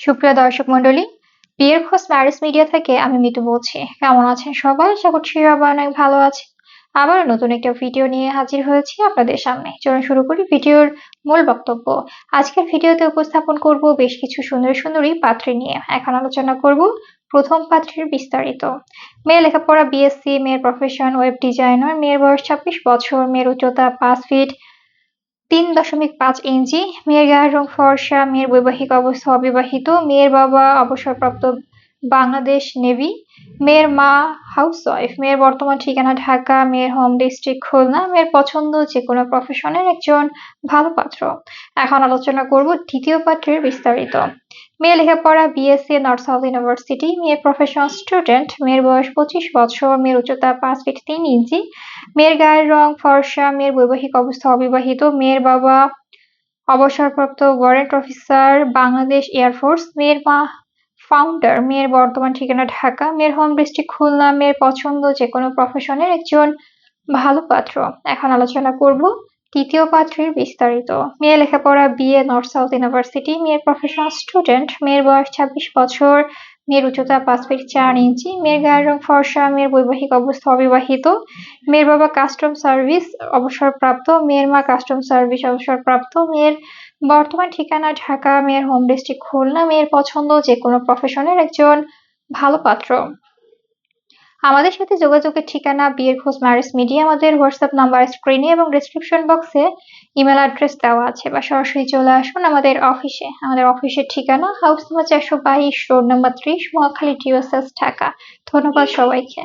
সুপ্রিয় দর্শক মন্ডলী বিয়ের খোঁজ ম্যারেজ মিডিয়া থেকে আমি মিতু বলছি। কেমন আছেন সবাই? আশা করছি সবাই অনেক ভালো আছে। আবার নতুন একটা ভিডিও নিয়ে হাজির হয়েছি আপনাদের সামনে। চলুন শুরু করি ভিডিওর মূল বক্তব্য। আজকের ভিডিওতে উপস্থাপন করব বেশ কিছু সুন্দর সুন্দরী পাত্রী নিয়ে। এখন আলোচনা করব প্রথম পাত্রীর বিস্তারিত। মেয়ে লেখাপড়া বিএসসি মেয়ের প্রফেশন ওয়েব ডিজাইনার মেয়ের বয়স ছাব্বিশ বছর, মেয়ের উচ্চতা পাঁচ ফিট তিন দশমিক পাঁচ ইঞ্চি। মেয়ের গায়ের রং ফর্সা, মেয়ের বৈবাহিক অবস্থা অবিবাহিত, মেয়ের বাবা অবসরপ্রাপ্ত বাংলাদেশ নেভি, মেয়ের মা হাউস ওয়াইফ মেয়ের বর্তমান ঠিকানা ঢাকা, মেয়ের হোম ডিস্ট্রিক্ট খুলনা, মেয়ের পছন্দ যে কোনো প্রফেশনের একজন ভালো পাত্র। এখন আলোচনা করব দ্বিতীয় পাত্রের বিস্তারিত। মেয়ে লেখাপড়া বিএসসি নর্থ সাউথ ইউনিভার্সিটি মেয়ের প্রফেশনাল স্টুডেন্ট মেয়ের বয়স পঁচিশ বছর, মেয়ের উচ্চতা পাঁচ ফিট তিন ইঞ্চি, মেয়ের গায়ের রং ফর্সা, মেয়ের বৈবাহিক অবস্থা অবিবাহিত, মেয়ের বাবা অবসরপ্রাপ্ত ওয়ারেন্ট অফিসার বাংলাদেশ এয়ারফোর্স মেয়ের মা ফাউন্ডার মেয়ের বর্তমান ঠিকানা ঢাকা, মেয়ের হোম ডিস্ট্রিক্ট খুলনা, মেয়ের পছন্দ যে কোনো প্রফেশনের একজন ভালো পাত্র। এখন আলোচনা করব তৃতীয় পাত্রের বিস্তারিত। মেয়ে লেখাপড়া বিএ নর্থ সাউথ ইউনিভার্সিটি মেয়ের প্রফেশনাল স্টুডেন্ট মেয়ের বয়স ছাব্বিশ বছর, মেয়ের উচ্চতা পাঁচ ফিট চার ইঞ্চি, মেয়ের গায়ের রং ফর্সা, মেয়ের বৈবাহিক অবস্থা অবিবাহিত, মেয়ের বাবা কাস্টম সার্ভিস অবসরপ্রাপ্ত, মেয়ের মা কাস্টম সার্ভিস অবসরপ্রাপ্ত, মেয়ের বর্তমান ঠিকানা ঢাকা, মেয়ের হোম ডিস্ট্রিক্ট খুলনা, মেয়ের পছন্দ যে কোনো প্রফেশনের একজন ভালো পাত্র। আমাদের সাথে যোগাযোগের ঠিকানা বিয়ের খোঁজ ম্যারেজ মিডিয়া আমাদের হোয়াটসঅ্যাপ নাম্বার স্ক্রিনে এবং ডিসক্রিপশন বক্সে ইমেল অ্যাড্রেস দেওয়া আছে বা সরাসরি চলে আসুন আমাদের অফিসে আমাদের অফিসের ঠিকানা হাউস নাম্বার চারশো বাইশ রোড নাম্বার ত্রিশ মহাখালী টিওএসএস ঢাকা। ধন্যবাদ সবাইকে।